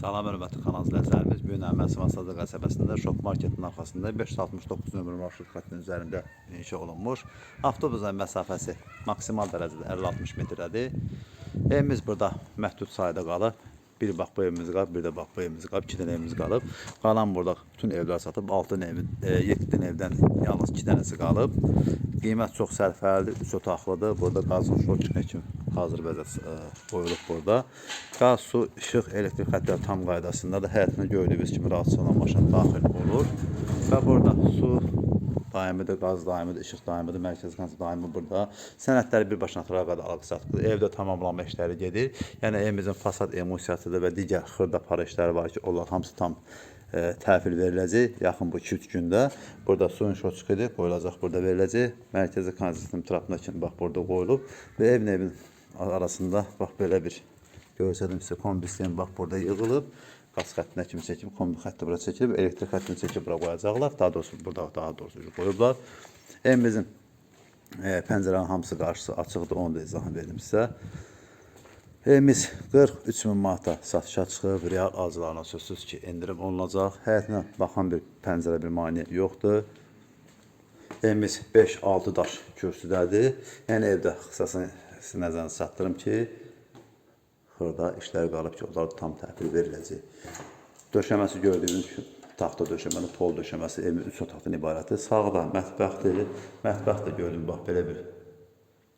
Salam hörmətli kanal izləyicilərimiz. Bu gün Əhməd Sivasada qəsəbəsində Şok Marketin arxasında 569 nömrə marşrut xəttinin üzərində inşa olunmuş. Avtobusun məsafəsi maksimal dərəcədə 50-60 metrədir. Evimiz burada məhdud sayda qalıb. Bir bax bu evimiz qalıb, bir də bax bu evimiz qalıb, 2 dənə evimiz qalıb. Qalan burada bütün evlər satıb 6 dənə evin, 7 dənə evdən yalnız 2 dənəsi qalıb. Qiymət çox sərfəlidir, 3 otaqlıdır. Burada qazın şok kimi hazır vəziyyət e, qoyulub burada. Qaz, su, işıq, elektrik xəttləri tam qaydasındadır. Həyətində gördüyünüz kimi rahatçılıqla maşın daxil olur. Və burada su daimidir, qaz daimidir, işıq daimidir, mərkəzi qaz daimi burada. Sənədləri qədər alıb satılır. Evdə tamamlanma işləri gedir. Yəni evimizin fasad emulsiyasıdır və digər xırda para işləri var ki, onlar hamısı tam e, təhvil veriləcək yaxın bu 2-3 gündə. Burada suyun şoçkidir, qoyulacaq burada veriləcək. Mərkəzi kanalizasiya trapına kimi bax burada qoyulub və evin evin arasında bax belə bir görsədim sizə kombi sistemi bax burada yığılıb. Qaz xəttinə kimi çəkib, kombi xətti bura çəkilib, elektrik xəttini çəkib bura qoyacaqlar. Daha doğrusu burada daha doğrusu qoyublar. Evimizin e, pəncərənin hamısı qarşısı açıqdır, onu da izahını verdim sizə. Evimiz 43 min manata satışa çıxıb, real alıcılarına sözsüz ki, endirim olunacaq. Həyətinə baxan bir pəncərə bir maneə yoxdur. Evimiz 5-6 daş kürsüdədir. Yəni evdə xısasını sizin nəzərinizə çatdırım ki, xırda işlər qalıb ki, onlar tam təhvil veriləcək. Döşəməsi gördüyünüz kimi taxta döşəməli, pol döşəməsi evimiz 3 otaqdan ibarətdir. Sağda mətbəxdir. Mətbəx də gördüm bax belə bir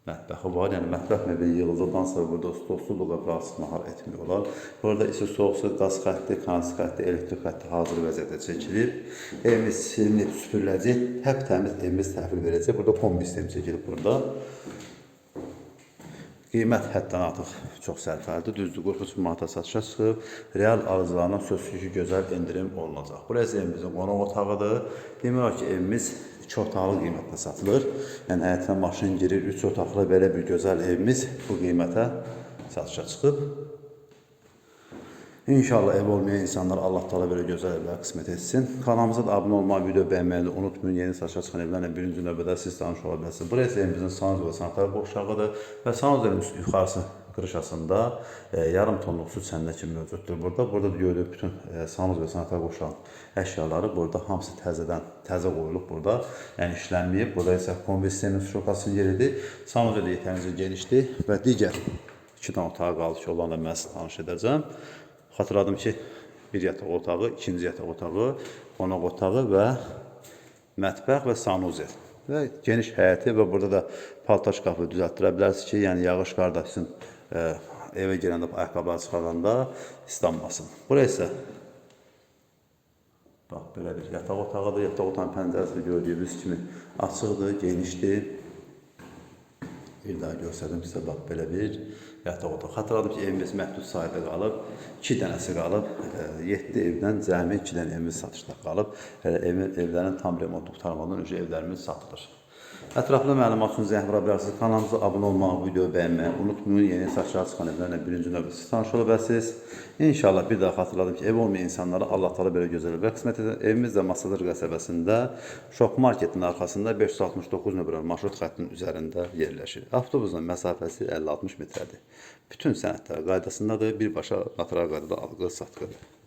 mətbəxi var. Yəni mətbəx mebeli yığıldıqdan sonra burada stolsuzluğa rahatsız nahar etmiyorlar. Burada isə soğuk su, qaz xətti, kanaliz xətti, elektrik xətti hazır vəziyyətdə çəkilir. Evimiz silinib, süpürüləcək. Həp təmiz evimiz təhvil verəcək. Burada kombi sistemi çəkilib burada. Qiymət həddən artıq çox sərfəlidir. Düzdür, 43 min manata satışa çıxıb. Real alıcılarına sözsüz ki, gözəl endirim olunacaq. Burası evimizin qonaq otağıdır. Demək olar ki, evimiz 2 otaqlı qiymətlə satılır. Yəni həyətinə maşın girir, 3 otaqlı belə bir gözəl evimiz bu qiymətə satışa çıxıb. İnşallah ev olmayan insanlar Allah Teala böyle güzel evler kısmet etsin. Kanalımıza da abone olmayı, video beğenmeyi unutmayın. Yeni saçma çıkan evlerle birinci növbədə siz tanış ola bilirsiniz. Burası evimizin sanuz ve sanatlar boşluğudur ve sanuz evimizin yukarısı qırışasında e, yarım tonluq su çəndə kimi mövcuddur burada. Burada da gördüyük bütün e, sanuz və sanatar qoşulan əşyaları burada hamısı təzədən təzə qoyulub burada. Yəni işlənməyib. Burada isə kombi sisteminin şokasının yeridir. Sanuz da yetərincə genişdir və digər iki dənə otağı qaldı ki, onlarla mən sizə tanış edəcəm. Xatırladım ki, bir yataq otağı, ikinci yataq otağı, qonaq otağı və mətbəx və sanuzel. Və geniş həyəti və burada da paltar şkafı düzəltdirə bilərsiniz ki, yəni yağış qarda sizin e, evə gələndə ayaqqabıları çıxaranda islanmasın. Bura isə bax belə bir yataq otağıdır. Yataq otağının pəncərəsi gördüyünüz kimi açıqdır, genişdir. Bir daha göstərdim sizə bax belə bir yataq otağı. Xatırladım ki, evimiz məhdud sayda qalıb. 2 dənəsi qalıb. 7 evdən cəmi 2 dənə evimiz satışda qalıb. Evin evlərin tam remontlu qurtarmadan öncə evlərimiz satılır. Ətraflı məlumat üçün zəng vura bilərsiniz. Kanalımıza abunə olmağı, videoyu bəyənməyi unutmayın. Yeni saçlar çıxan evlərlə birinci növbədə siz tanış ola. İnşallah bir daha xatırladım ki, ev olmayan insanlara Allah Teala belə gözəl və qismət edir. Evimiz də Masadır qəsəbəsində Şok Marketin arxasında 569 nömrəli marşrut xəttinin üzərində yerləşir. Avtobusun məsafəsi 50-60 metrədir. Bütün sənədlər qaydasındadır. Birbaşa notarial qaydada alğı-satqıdır.